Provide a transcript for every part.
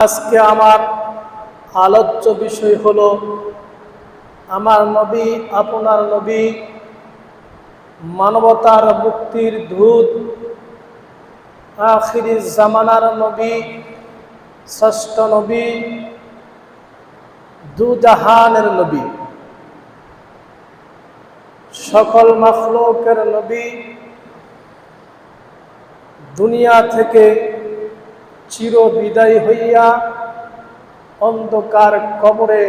আজকে আমার আলোচ্য বিষয় হল, আমার নবী, আপনার নবী মানবতার মুক্তির দূত, আখিরি জামানার নবী, ষষ্ঠ নবী, দুজাহানের নবী, সকল মখলুকের নবী, দুনিয়া থেকে চির বিদায় হইয়া অন্ধকার কবরে,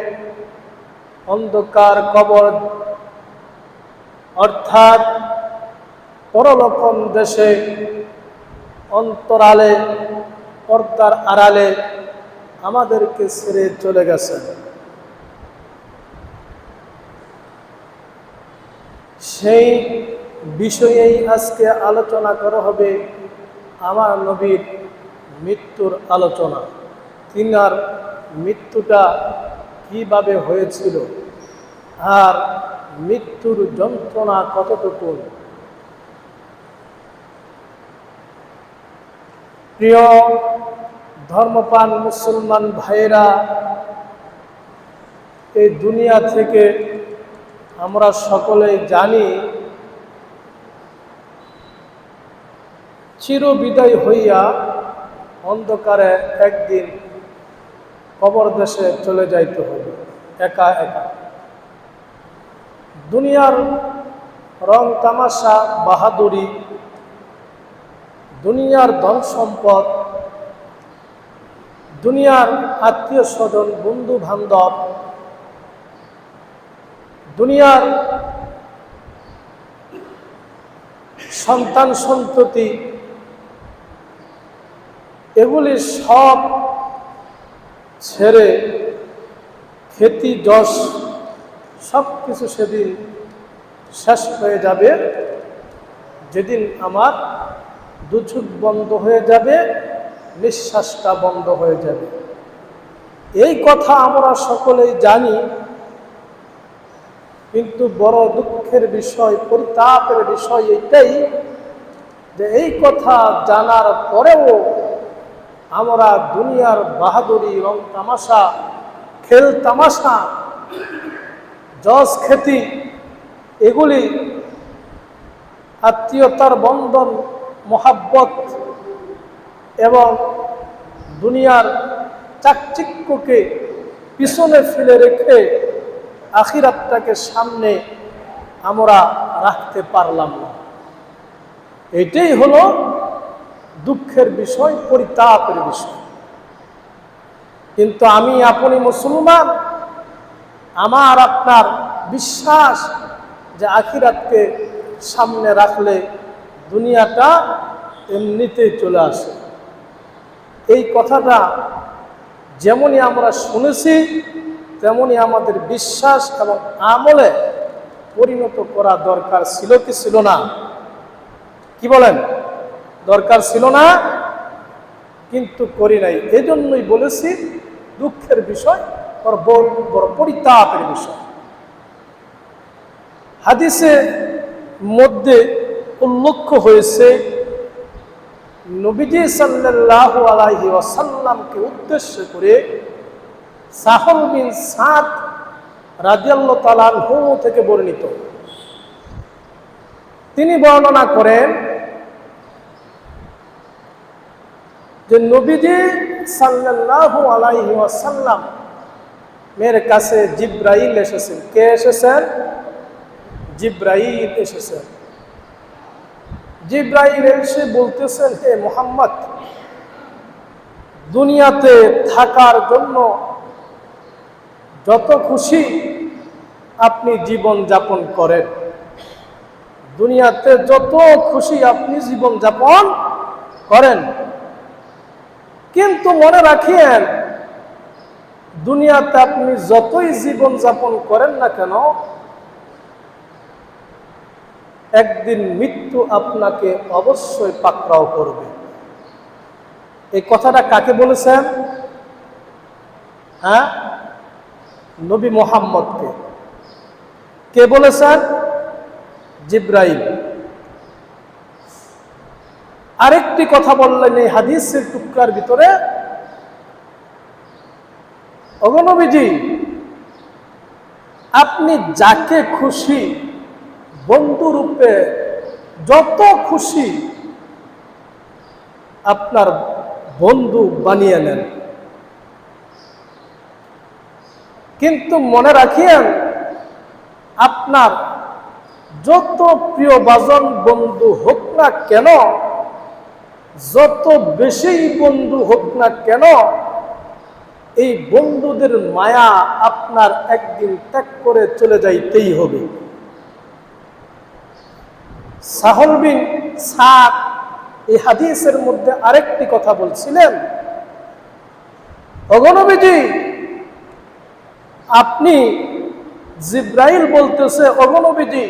অন্ধকার কবর, অর্থাৎ পরলোকন দেশে অন্তরালে, পর্দার আড়ালে আমাদেরকে ছেড়ে চলে গেছেন সেই বিষয়েই আজকে আলোচনা করা হবে আমার নবীর মৃত্যুর আলোচনা। তিনার মৃত্যুটা কীভাবে হয়েছিল? আর মৃত্যুর যন্ত্রণা কতটুকু? প্রিয় ধর্মপান মুসলমান ভাইয়েরা, এই দুনিয়া থেকে আমরা সকলে জানি, চিরবিদায় হইয়া অন্ধকারে একদিন কবর দেশে চলে যাইতে হবে একা একা। দুনিয়ার রং তামাশা, বাহাদুরি, দুনিয়ার ধন সম্পদ, দুনিয়ার আত্মীয় স্বজন, বন্ধু বান্ধব, দুনিয়ার সন্তান সন্ততি এগুলি সব ছেড়ে খেতি, যশ সব কিছু সেদিন শেষ হয়ে যাবে। যেদিন আমার দুচুক বন্ধ হয়ে যাবে, নিঃশ্বাসটা বন্ধ হয়ে যাবে। এই কথা আমরা সকলেই জানি, কিন্তু বড় দুঃখের বিষয়, পরিতাপের বিষয় এটাই যে এই কথা জানার পরেও আমরা দুনিয়ার বাহাদুরি রং তামাশা, খেল তামাশা জজ খ্যাতি এগুলি আত্মীয়তার বন্ধন, মোহাব্বত এবং দুনিয়ার চাকচিক্যকে পিছনে ফেলে রেখে আখিরাতটাকে সামনে আমরা রাখতে পারলাম না। এটাই হলো দুঃখের বিষয়, পরিতাপের বিষয়। কিন্তু আমি আপনি মুসলমান, আমার আপনার বিশ্বাস যে আখিরাতকে সামনে রাখলে দুনিয়াটা এমনিতেই চলে আসে। এই কথাটা যেমনই আমরা শুনেছি, তেমনই আমাদের বিশ্বাস এবং আমলে পরিণত করা দরকার ছিল কি ছিল না। কি বলেন? দরকার ছিল না, কিন্তু করি নাই। এজন্যই বলেছি, দুঃখের বিষয় বড় বড় পরিতাপের বিষয়। হাদিসে মধ্যে উল্লেখ হয়েছে, নবীজি সাল্লাহ আলাইহি ওয়াসাল্লামকে উদ্দেশ্য করে সাহল বিন সাদ রাজিয়াল্লাহ তালাহু থেকে বর্ণিত। তিনি বর্ণনা করেন যে নবীজি সাল্লাল্লাহু আলাইহি ওয়াসাল্লাম মের কাছে জিব্রাইল এসেছেন। কে এসেছেন? জিব্রাইল এসেছেন। জিব্রাইল এসে বলতেছেন, হে মোহাম্মদ, দুনিয়াতে থাকার জন্য যত খুশি আপনি জীবন যাপন করেন। দুনিয়াতে যত খুশি আপনি জীবন যাপন করেন। কিন্তু মনে রাখিয়েন দুনিয়াতে আপনি যতই জীবন যাপন করেন না কেন, একদিন মৃত্যু আপনাকে অবশ্যই পাকড়াও করবে। এই কথাটা কাকে বলেছেন? হ্যাঁ? নবী মোহাম্মদকে। কে বলেছেন? জিব্রাইল। আরেকটি কথা বললেন এই হাদিসের টুকরার ভিতরে। অগনবীজি আপনি যাকে খুশি বন্ধুরূপে যত খুশি আপনার বন্ধু বানিয়ে নেন। কিন্তু মনে রাখিয়েন, আপনার যত প্রিয় বাজন বন্ধু হোক না কেন যত বেশি বন্ধু হোক না কেন, এই বন্ধুদের মায়া আপনার একদিন ত্যাগ করে চলে যাইতেই হবে। সাহল বিন সাদ এই হাদিসের মধ্যে আরেকটি কথা বলছিলেন অগণবিজি আপনি জিব্রাইল বলতেছে অগণবিজি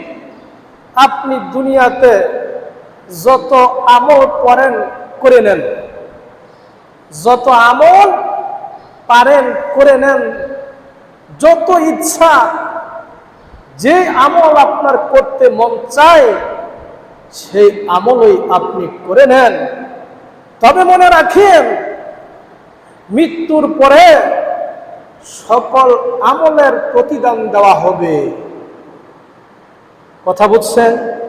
আপনি দুনিয়াতে যত আমল করেন, করে নেন। যত আমল পারেন, করে নেন। যত ইচ্ছা, যে আমল আপনার করতে মন চায়, সেই আমলই আপনি করে নেন। তবে মনে রাখেন, মৃত্যুর পরে সকল আমলের প্রতিদান দেওয়া হবে। কথা বুঝছেন?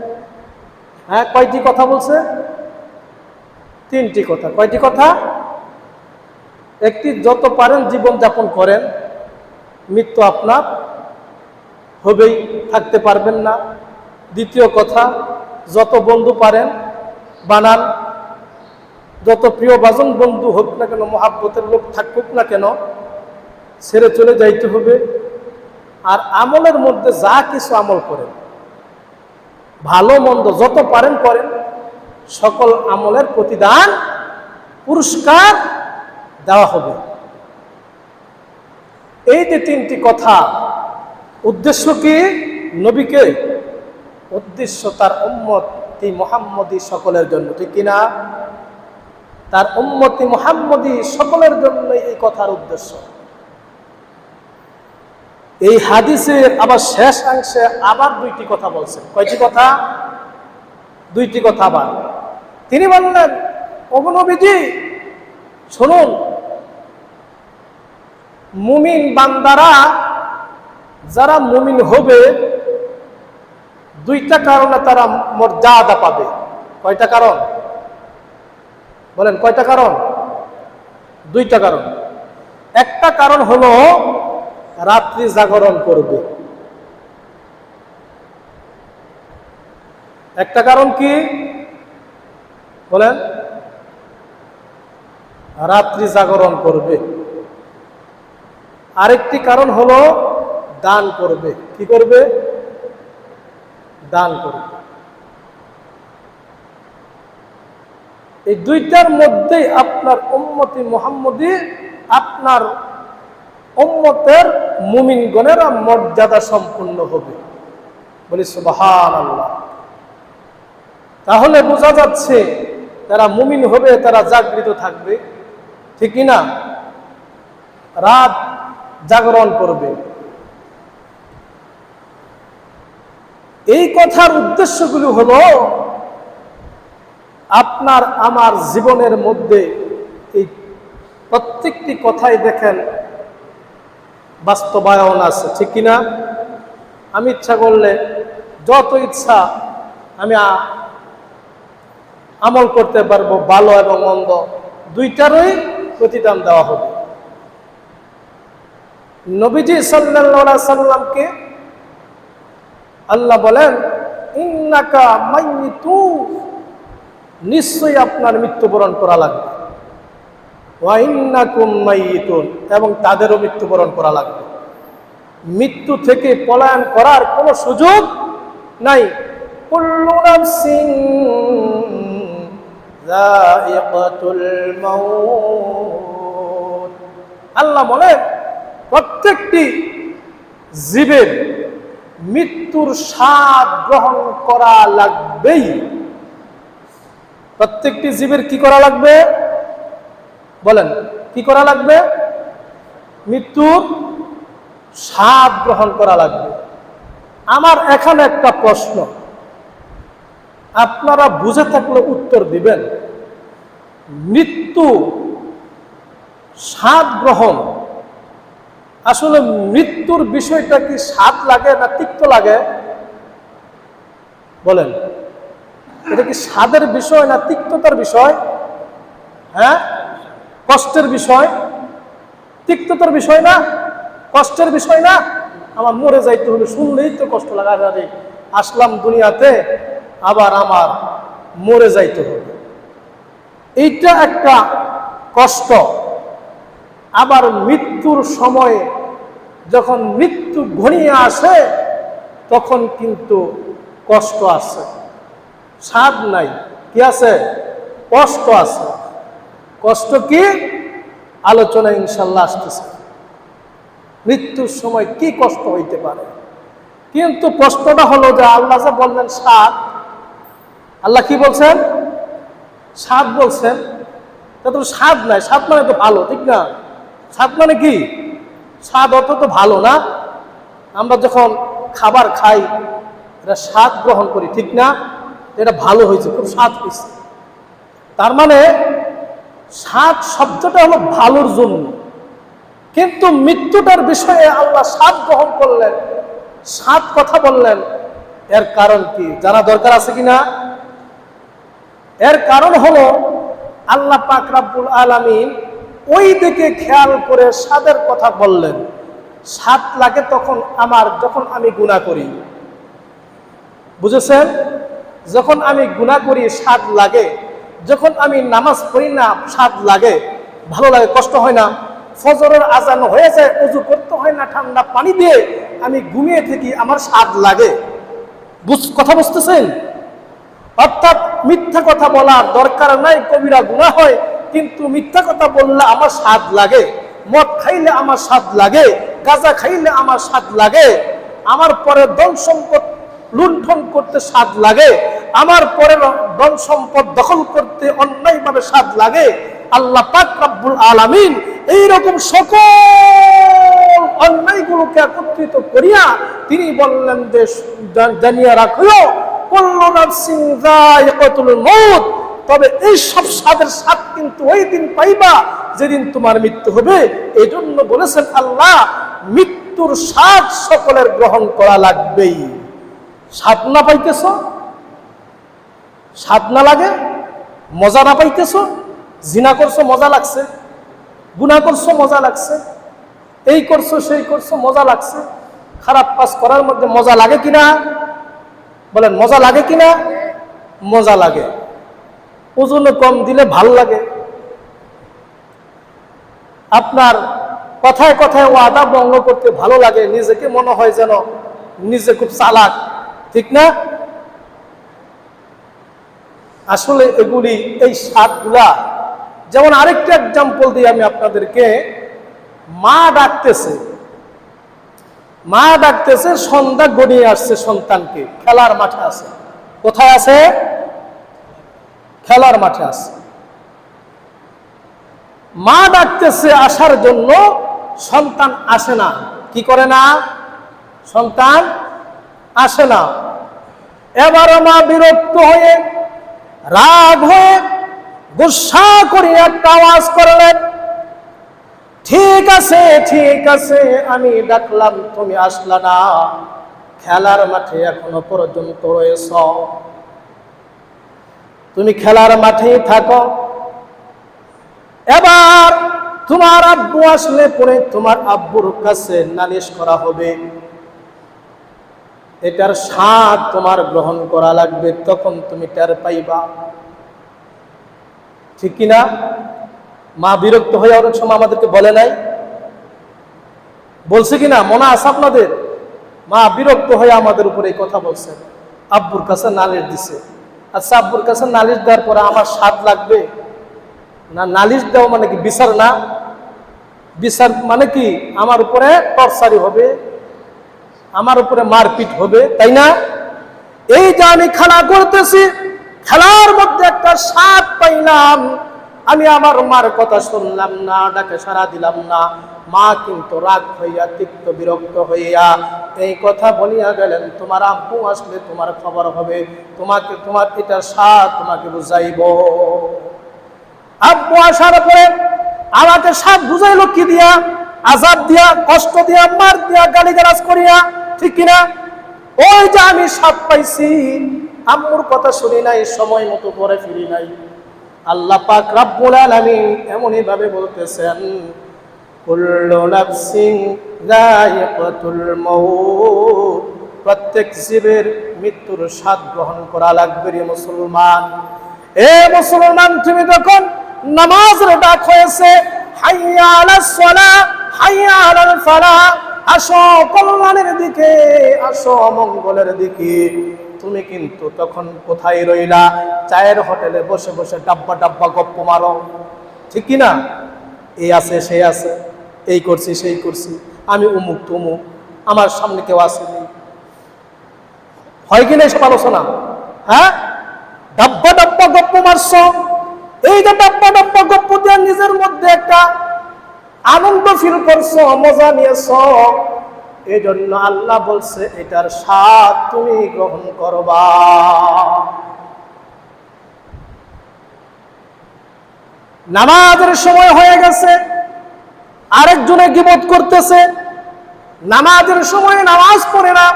হ্যাঁ কয়টি কথা বলছে? তিনটি কথা। কয়টি কথা? একটি, যত পারেন জীবন যাপন করেন, মৃত্যু আপনার হবেই, থাকতে পারবেন না। দ্বিতীয় কথা, যত বন্ধু পারেন, বানান। যত প্রিয় বাজন বন্ধু হোক না কেন, মহাব্বতের লোক থাকুক না কেন, ছেড়ে চলে যাইতে হবে। আর আমলের মধ্যে যা কিছু আমল করেন ভালো মন্দ যত পারেন, করেন। সকল আমলের প্রতিদান, পুরস্কার দেওয়া হবে। এই যে তিনটি কথা, উদ্দেশ্য কি? নবীকে উদ্দেশ্য তার উম্মতি মোহাম্মদী সকলের জন্য, ঠিক কিনা তার উম্মতি মোহাম্মদী সকলের জন্য এই কথার উদ্দেশ্য। এই হাদিসের আবার শেষ অংশে আবার দুইটি কথা বলছেন। কয়টি কথা? দুইটি কথা আবার। তিনি বললেন অবনবীজি শুনুন, মুমিন বান্দারা, যারা মুমিন হবে, দুইটা কারণে তারা মর্যাদা পাবে। কয়টা কারণ? বলেন, কয়টা কারণ? দুইটা কারণ। একটা কারণ হলো রাত্রি জাগরণ করবে। একটা কারণ কি? বলেন। রাত্রি জাগরণ করবে। আরেকটি কারণ হলো দান করবে। কি করবে? দান করবে। এই দুইটার মধ্যেই আপনার উম্মতি মোহাম্মদী আপনার উম্মতের মুমিনগণেরা মর্যাদা সম্পূর্ণ হবে। বলি সুবাহান আল্লাহ তাহলে বোঝা যাচ্ছে তারা মুমিন হবে, তারা জাগৃত থাকবে। ঠিক না রাত জাগরণ করবে। এই কথার উদ্দেশ্যগুলি হলো, আপনার, আমার জীবনের মধ্যে এই প্রত্যেকটি কথাই দেখেন বাস্তবায়ন আছে, ঠিক কিনা? আমি ইচ্ছা করলে যত ইচ্ছা আমি আমল করতে পারব, ভালো এবং মন্দ, দুইটারই প্রতিদান দেওয়া হবে। নবীজি সাল্লাল্লাহু সাল্লামকে আল্লাহ বলেন, ইন্নাকা মাইতু নিশ্চয়ই আপনার মৃত্যুবরণ করা লাগবে। এবং তাদেরও মৃত্যুবরণ করা লাগবে। মৃত্যু থেকে পলায়ন করার কোনো সুযোগ নাই। মাউত। আল্লাহ বলেন, প্রত্যেকটি জীবের মৃত্যুর স্বাদ গ্রহণ করা লাগবেই। প্রত্যেকটি জীবের কি করা লাগবে? বলেন, কি করা লাগবে? মৃত্যুর স্বাদ গ্রহণ করা লাগবে। আমার এখানে একটা প্রশ্ন। আপনারা বুঝে থাকলে উত্তর দিবেন। মৃত্যু স্বাদ গ্রহণ। আসলে মৃত্যুর বিষয়টা কি স্বাদ লাগে না তিক্ত লাগে? বলেন, এটা কি স্বাদের বিষয় না তিক্ততার বিষয়? হ্যাঁ? কষ্টের বিষয়, তিক্ততার বিষয় না, কষ্টের বিষয় না। আমার মরে যাইতে হলে শুনলেই তো কষ্ট লাগা যাবে। আসলাম দুনিয়াতে, আবার আমার মরে যাইতে হবে। এইটা একটা কষ্ট। আবার মৃত্যুর সময়ে যখন মৃত্যু ঘনিয়ে আসে, তখন কিন্তু কষ্ট আছে। স্বাদ নাই। কি আছে? কষ্ট আছে। কষ্ট কি? আলোচনা ইনশাল্লাহ আসতেছে। মৃত্যুর সময় কি কষ্ট হইতে পারে? কিন্তু প্রশ্নটা হলো যে আল্লাহ যে বললেন স্বাদ আল্লাহ কি বলছেন? স্বাদ বলছেন। তা তো স্বাদ নাই স্বাদ মানে তো ভালো, ঠিক না? স্বাদ মানে কি? স্বাদ অত তো ভালো না। আমরা যখন খাবার খাই, এটা স্বাদ গ্রহণ করি, ঠিক না? এটা ভালো হয়েছে, খুব স্বাদ হয়েছে। তার মানে স্বাদ শব্দটা হলো ভালোর জন্য। কিন্তু মৃত্যুটার বিষয়ে আল্লাহ স্বাদ গ্রহণ করলেন স্বাদ কথা বললেন। এর কারণ কি? জানা দরকার আছে কিনা? এর কারণ হলো আল্লাহ পাক রাব্বুল আলামিন ওই দিকে খেয়াল করে স্বাদের কথা বললেন। স্বাদ লাগে তখন আমার, যখন আমি গুণা করি। বুঝেছেন? যখন আমি গুণা করি স্বাদ লাগে। যখন আমি নামাজ পড়ি না, স্বাদ লাগে, ভালো লাগে, কষ্ট হয় না, ফজরের আজান হয়ে যায় উজু করতে হয় না, ঠান্ডা পানি দিয়ে আমি ঘুমিয়ে থাকি, আমার স্বাদ লাগে। কথা বুঝতেছেন? অর্থাৎ মিথ্যা কথা বলার দরকার নাই, কবিরা গুণা হয়, কিন্তু মিথ্যা কথা বললে আমার স্বাদ লাগে, মদ খাইলে আমার স্বাদ লাগে, গাঁজা খাইলে আমার স্বাদ লাগে, আমার পরে ধন সম্পদ লুণ্ঠন করতে স্বাদ লাগে আমার পরে ধন সম্পদ দখল করতে অন্যায়ভাবে স্বাদ লাগে, আল্লাহ পাক রব্বুল আলামিন এইরকম সকল অন্যায়গুলোকে একত্রিত করিয়া তিনি বললেন যে জান- জানিয়া রাখিও তবে এই সব স্বাদের স্বাদ কিন্তু ওই দিন পাইবা যেদিন তোমার মৃত্যু হবে। এই জন্য বলেছেন আল্লাহ, মৃত্যুর স্বাদ সকলের গ্রহণ করা লাগবেই। স্বাদ না পাইতেছ? স্বাদ না লাগে, মজা না পাইতেছ, জিনা করছ, মজা লাগছে গুণা করছ, মজা লাগছে, এই করছ, সেই করছ, মজা লাগছে, খারাপ কাজ করার মধ্যে মজা লাগে কিনা? বলেন, মজা লাগে কিনা? মজা লাগে। ওজন কম দিলে ভালো লাগে। আপনার কথায় কথায় ওয়াদা ভঙ্গ করতে ভালো লাগে, নিজেকে মনে হয় যেন নিজে খুব চালাক, ঠিক না? আসলে এগুলি এই স্বাদগুলা যেমন আরেকটা এক্সাম্পল দিই আমি আপনাদেরকে মা ডাকতেছে। মা ডাকতেছে, সন্ধ্যা গড়িয়ে আসছে সন্তানকে। খেলার মাঠে আছে। কোথায় আছে? খেলার মাঠে আছে। মা ডাকতেছে আসার জন্য, সন্তান আসে না। কি করে না? সন্তান আসে না। এবার মা বিরক্ত হয়ে রাগ হয়ে গুসা করে একটা আওয়াজ করলেন, ঠিক আছে ঠিক আছে, আমি ডাকলাম তুমি আসলা না। খেলার মাঠে এখনও পর্যন্ত রয়েছ। তুমি খেলার মাঠেই থাকো। এবার তোমার আব্বু আসলে পরে তোমার আব্বুর কাছে নালিশ করা হবে। এটার স্বাদ তোমার গ্রহণ করা লাগবে, তখন তুমি টের পাইবা। ঠিক কিনা? মা বিরক্ত হয়ে অনেক সময় আমাদেরকে বলে নাই। বলছে কিনা? মনে আছে আপনাদের? মা বিরক্ত হয়ে আমাদের উপরে এই কথা বলছেন আব্বুর কাছে নালিশ দিছে। আচ্ছা আব্বুর কাছে নালিশ দেওয়ার পরে আমার স্বাদ লাগবে? না, নালিশ দেওয়া মানে কি বিচার না? বিচার মানে কি? আমার উপরে টর্চারি হবে? আমার উপরে মারপিট হবে, তাই না? এই যে আমি খেলা করতেছি, খেলার মধ্যে একটা স্বাদ পাইলাম। আমি আমার মার কথা শুনলাম না, ডাকে সারা দিলাম না। মা কিন্তু রাগ হইয়া, তিক্ত বিরক্ত হইয়া এই কথা বলিয়া গেলেন, তোমার আব্বু আসলে তোমার খবর হবে, তোমাকে তোমার এটার স্বাদ তোমাকে বুঝাইব। আব্বু আসার পরে আমাকে স্বাদ বুঝাইলো কি দিয়া? আজাদ দিয়া, কষ্ট দিয়া, মার দিয়া, গালিগালাজ করিয়া ঠিক কিনা? ওই যে আমি সাপ পাইছি। আম্মুর কথা শুনি নাই, সময় মতো করে ফিরি নাই। আল্লাহ পাক রাব্বুল আলামিন এমনই ভাবে বলতেছেন, কুল্লু নাফসিন যায়িকাতুল মাউত। প্রত্যেক জীবের মৃত্যুর স্বাদ গ্রহণ করা লাগবে রে মুসলমান। এ মুসলমান, তুমি যখন নামাজের ডাক হয়েছে, হাইয়া আলাস সালাহ, হাইয়া আলাল ফালাহ আসো কল্যাণের দিকে, আসো মঙ্গলের দিকে। তুমি কিন্তু তখন কোথায় রইলা? চায়ের হোটেলে বসে বসে ডাব্বা ডাব্বা গপ্প মারো। ঠিক কি না এই আছে, সে আছে। এই করছি, সেই করছি। আমি উমুক তুমুক। আমার সামনে কেউ আসেনি। হয় কিনা এসব আলোচনা? হ্যাঁ? ডাব্বা ডাব্বা গপ্প মারছ? এই যে ডাব্বা ডাব্বা গপ্প দিয়ে নিজের মধ্যে একটা আনন্দ ফিল করছ, মজা নিয়েছ। এই জন্য আল্লাহ বলছে, এটার স্বাদ তুমি গ্রহণ করবা। নামাজের সময় হয়ে গেছে, আরেকজনে গিবত করতেছে, নামাজের সময় নামাজ পড়ে না।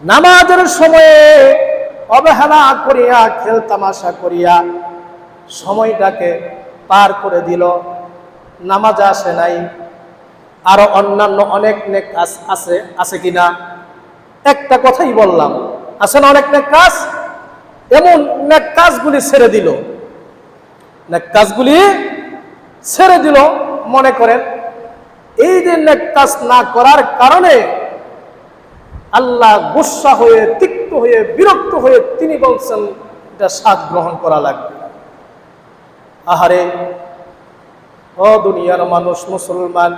নামাজের সময়ে অবহেলা করিয়া খেল তামাশা করিয়া সময়টাকে পার করে দিল। নামাজ আসে নাই। আরও অন্যান্য অনেক নেক কাজ আছে আছে কিনা? একটা কথাই বললাম, আছে না অনেক নেক কাজ? এমন নেক কাজগুলি ছেড়ে দিল। নেক কাজগুলি ছেড়ে দিল, মনে করেন, এই যে নেক কাজ না করার কারণে আল্লাহ গুসা হয়ে, তিক্ত হয়ে, বিরক্ত হয়ে তিনি বলছেন, এটা স্বাদ গ্রহণ করা লাগবে আহারে ও দুনিয়ার মানুষ মুসলমান,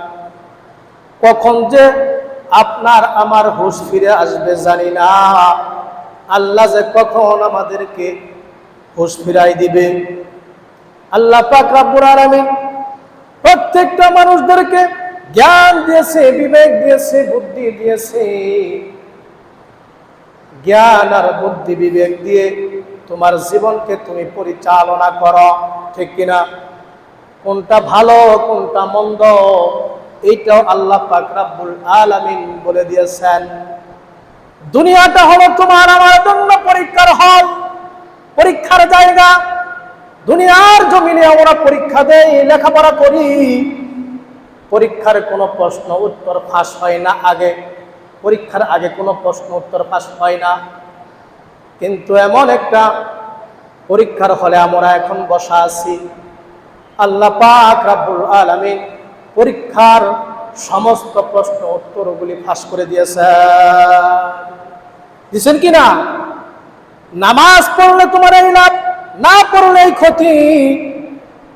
কখন যে আপনার আমার হুশ ফিরে আসবে জানি না। আল্লাহ যে কখন আমাদেরকে হুশ ফিরাই দিবে। আল্লাহ পাক রাব্বুল প্রত্যেকটা মানুষদেরকে জ্ঞান দিয়েছে, বিবেক দিয়েছে, বুদ্ধি দিয়েছে। জ্ঞান আর বুদ্ধি বিবেক দিয়ে তোমার জীবনকে তুমি পরিচালনা করো, ঠিক কিনা? কোনটা ভালো, কোনটা মন্দ, এইটাও আল্লাহ পাক রাব্বুল আলামিন বলে দিয়েছেন। দুনিয়াটা হলো তোমার, আমার জন্য পরীক্ষার হল, পরীক্ষার জায়গা। দুনিয়ার জমিনে আমরা পরীক্ষা দেই, লেখাপড়া করি। পরীক্ষার কোনো প্রশ্ন উত্তর ফাঁস হয় না আগে। পরীক্ষার আগে কোনো প্রশ্ন উত্তর ফাঁস হয় না। কিন্তু এমন একটা পরীক্ষার হলে আমরা এখন বসা আছি। আল্লাহ পাক রাব্বুল আলামিন পরীক্ষার সমস্ত প্রশ্ন উত্তরগুলি ফাঁস করে দিয়েছে দিছেন কি না? নামাজ পড়লে তোমার এই লাভ, না পড়লে এই ক্ষতি।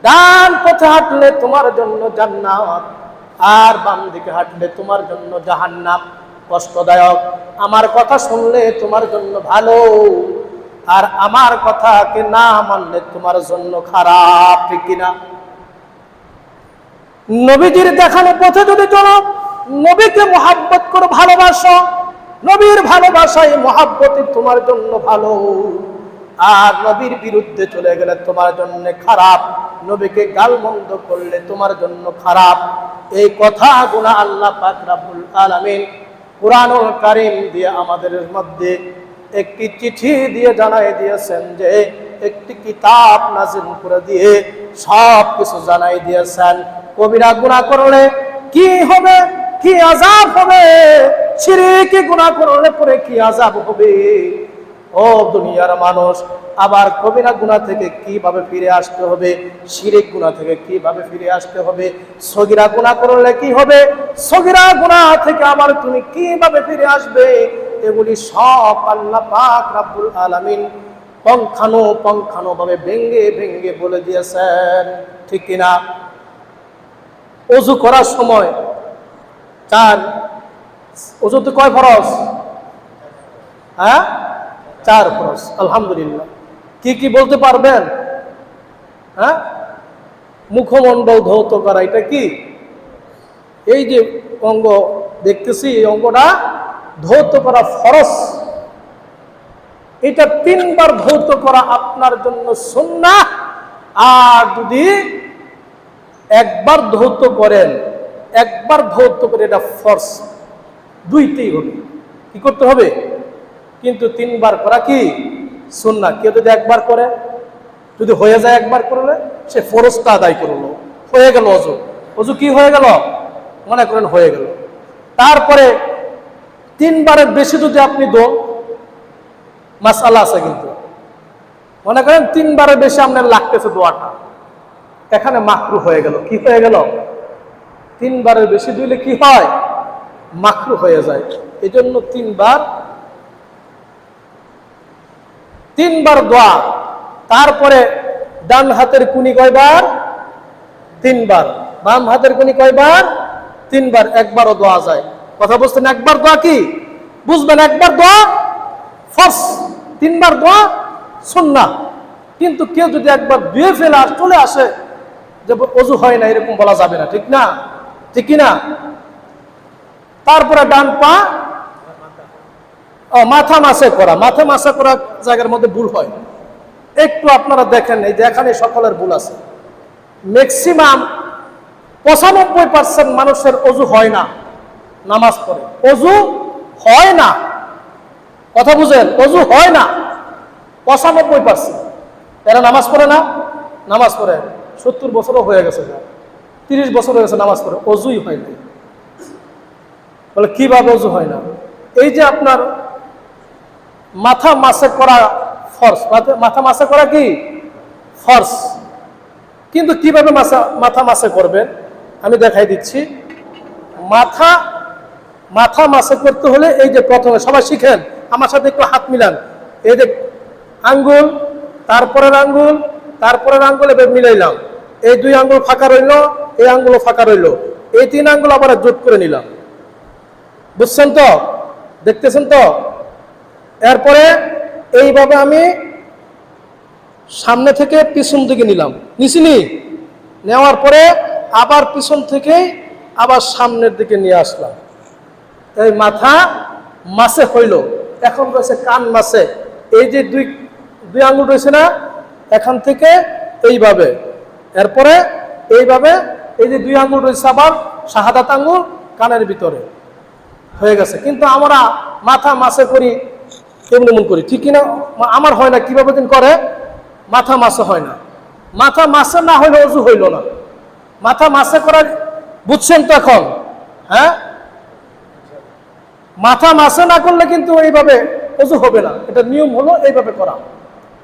ডান পথে হাঁটলে তোমার জন্য জান্নাত, আর বাম দিকে হাঁটলে তোমার জন্য জাহান্নাম। কষ্টদায়ক। আমার কথা শুনলে তোমার জন্য ভালো, আর আমার কথাকে না মানলে তোমার জন্য খারাপ, ঠিক কিনা? নবীজির দেখানো পথে যদি চলো, নবীকে মহাব্বত করে, ভালোবাসো। নবীর ভালোবাসায় মহাব্বতে তোমার জন্য ভালো। আর নবীর বিরুদ্ধে চলে গেলে তোমার জন্য খারাপ। নবীকে গালমন্দ করলে তোমার জন্য খারাপ। এই কথাগুলো আল্লাহ পাক রাব্বুল আলামিন কোরআনুল দিয়ে আমাদের মধ্যে একটি চিঠি দিয়ে জানাই দিয়েছেন যে একটি কিতাব নাজিল করে দিয়ে সব কিছু জানাই দিয়েছেন। কবিরা গুণা করলে কি হবে? কি আজাব হবে? সিরিকি গুণা করলে পরে কি আজাব হবে? ও দুনিয়ার মানুষ, আবার কবিরা গুণা থেকে কীভাবে ফিরে আসতে হবে? শিরিক গুণা থেকে কীভাবে ফিরে আসতে হবে? সগিরা গুণা করলে কি হবে? সগিরা গুণা থেকে আবার তুমি কীভাবে ফিরে আসবে? এগুলি সব আল্লাহ পাক রাব্বুল আলামিন পঙ্খানো পঙ্খানো ভাবে ভেঙ্গে ভেঙ্গে বলে দিয়েছেন, ঠিক কিনা? অজু করার সময় চার অজু তো কয় ফরস হ্যাঁ? চার ফরস আলহামদুলিল্লাহ। কি কি বলতে পারবেন? হ্যাঁ? মুখমণ্ডল ধৌত করা, এটা কি? এই যে অঙ্গ দেখতেছি, এই অঙ্গটা ধৌত করা ফরজ। এটা তিনবার ধৌত করা আপনার জন্য সুন্নাহ। আর যদি একবার ধৌত করেন, একবার ধৌত করে এটা ফর্স দুইতেই হবে। কি করতে হবে? কিন্তু তিনবার করা কি? সুন্না কেউ যদি একবার করে, যদি হয়ে যায় একবার করলে, সে ফরজটা আদায় করল। হয়ে গেল অজু অজু কি হয়ে গেল? মনে করেন হয়ে গেল। তারপরে তিনবারের বেশি যদি আপনি দোন মাসালা আছে কিন্তু। মনে করেন তিনবারের বেশি আপনার লাগতেছে দোয়াটা। এখানে মাকরু হয়ে গেল। কি হয়ে গেল? তিনবারের বেশি দিলে কি হয়? মাকরু হয়ে যায়। এই জন্য তিনবার তিনবার দোয়া। তারপরে ডান হাতের কুনি কয়বার? তিনবার। বাম হাতের কুনি কয়বার? তিনবার। একবারও দোয়া যায়। কথা বলছেন একবার দোয়া কি? বুঝবেন? একবার দোয়া ফস তিনবার দোয়া সুন্না কিন্তু কেউ যদি একবার ধুয়ে ফেলে আর চলে আসে, যে অজু হয় না, এরকম বলা যাবে না, ঠিক না? ঠিক না তারপরে ডান পা মাথা মাসে করা। মাথা মাসে করা জায়গার মধ্যে ভুল হয়। একটু আপনারা দেখেন, এই যে এখানে সকলের ভুল আছে। ম্যাক্সিমাম পঁচানব্বই পার্সেন্ট মানুষের অজু হয় না, নামাজ পড়ে। অজু হয় না। কথা বুঝেন, অজু হয় না। পঁচানব্বই পার্সেন্ট। এরা নামাজ পড়ে না? নামাজ পড়ে। সত্তর বছরও হয়ে গেছে তিরিশ বছর হয়ে গেছে নামাজ পড়ে, অজুই হয়নি বলে, কীভাবে অজু হয় না? এই যে আপনার মাথা মাসে করা ফর্স, মাথা- মাসে করা কি? ফর্স। কিন্তু কীভাবে মাথা মাথা মাসে করবেন? আমি দেখাই দিচ্ছি। মাথা মাথা মাসে করতে হলে এই যে প্রথমে সবাই শিখেন। আমার সাথে একটু হাত মিলান। এই যে আঙ্গুল, তারপরের আঙ্গুল তারপরের আঙ্গুল এবার মিলাইলাম। এই দুই আঙ্গুল ফাঁকা রইল, এই আঙ্গুলও ফাঁকা রইল। এই তিন আঙ্গুল আবার জোট করে নিলাম। বুঝছেন তো? দেখতেছেন তো? এরপরে এইভাবে আমি সামনে থেকে পিছন দিকে নিলাম। নিছিনি নেওয়ার পরে আবার পিছন থেকে আবার সামনের দিকে নিয়ে আসলাম। এই মাথা মাসে হইল। এখন রয়েছে কান মাসে এই যে দুই দুই আঙ্গুল রয়েছে না, এখান থেকে এইভাবে। এরপরে এইভাবে এই যে দুই আঙ্গুল রয়েছে আবার শাহাদাত আঙ্গুল কানের ভিতরে। হয়ে গেছে। কিন্তু আমরা মাথা মাসে করি কেমন এমন করি। ঠিক কিনা? আমার হয় না। কীভাবে দিন করে? মাথা মাসে হয় না। মাথা মাসে না হইলে অজু হইল না। মাথা মাসে করার বুঝছেন তো এখন? হ্যাঁ? মাথা মাসে না করলে কিন্তু এইভাবে অজু হবে না। এটা নিয়ম হলো এইভাবে করা।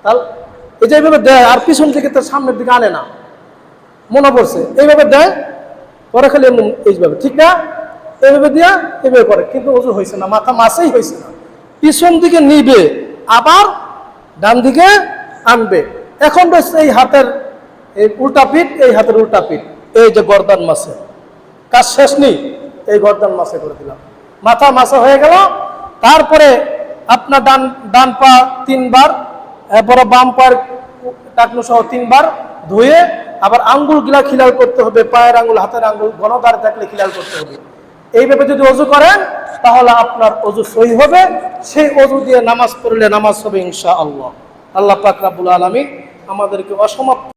তাহলে এই যে এইভাবে দেয়, আর পিছন থেকে তার সামনের দিকে আনে না। মনে পড়ছে? এইভাবে দেয়, পরে খালি এমনি এইভাবে, ঠিক না? এইভাবে দিয়া এইভাবে করে, কিন্তু অজু হয়েছে না, মাথা মাসেই হয়েছে না। পিছন দিকে নিবে, আবার ডান দিকে আনবে। এখন রয়েছে এই হাতের, এই উল্টা পিঠ, এই হাতের উল্টা পিঠ, এই যে গর্দান মাসে। কাজ শেষ নেই, এই গর্দান মাসে করে দিলাম। মাথা মাসে হয়ে গেল। তারপরে আপনার ডান ডান পা তিনবার এরপরে বাম পায়ের টাকনু সহ তিনবার ধুয়ে আবার আঙ্গুল গিলা খিলাল করতে হবে, পায়ের আঙ্গুল, হাতের আঙ্গুল ঘনদার থাকলে খিলাল করতে হবে। এইভাবে যদি অজু করেন, তাহলে আপনার অজু সহি হবে। সেই অজু দিয়ে নামাজ পড়লে নামাজ হবে ইনশা আল্লাহ আল্লাহ পাক আলামিন আমাদেরকে অসমাপ্ত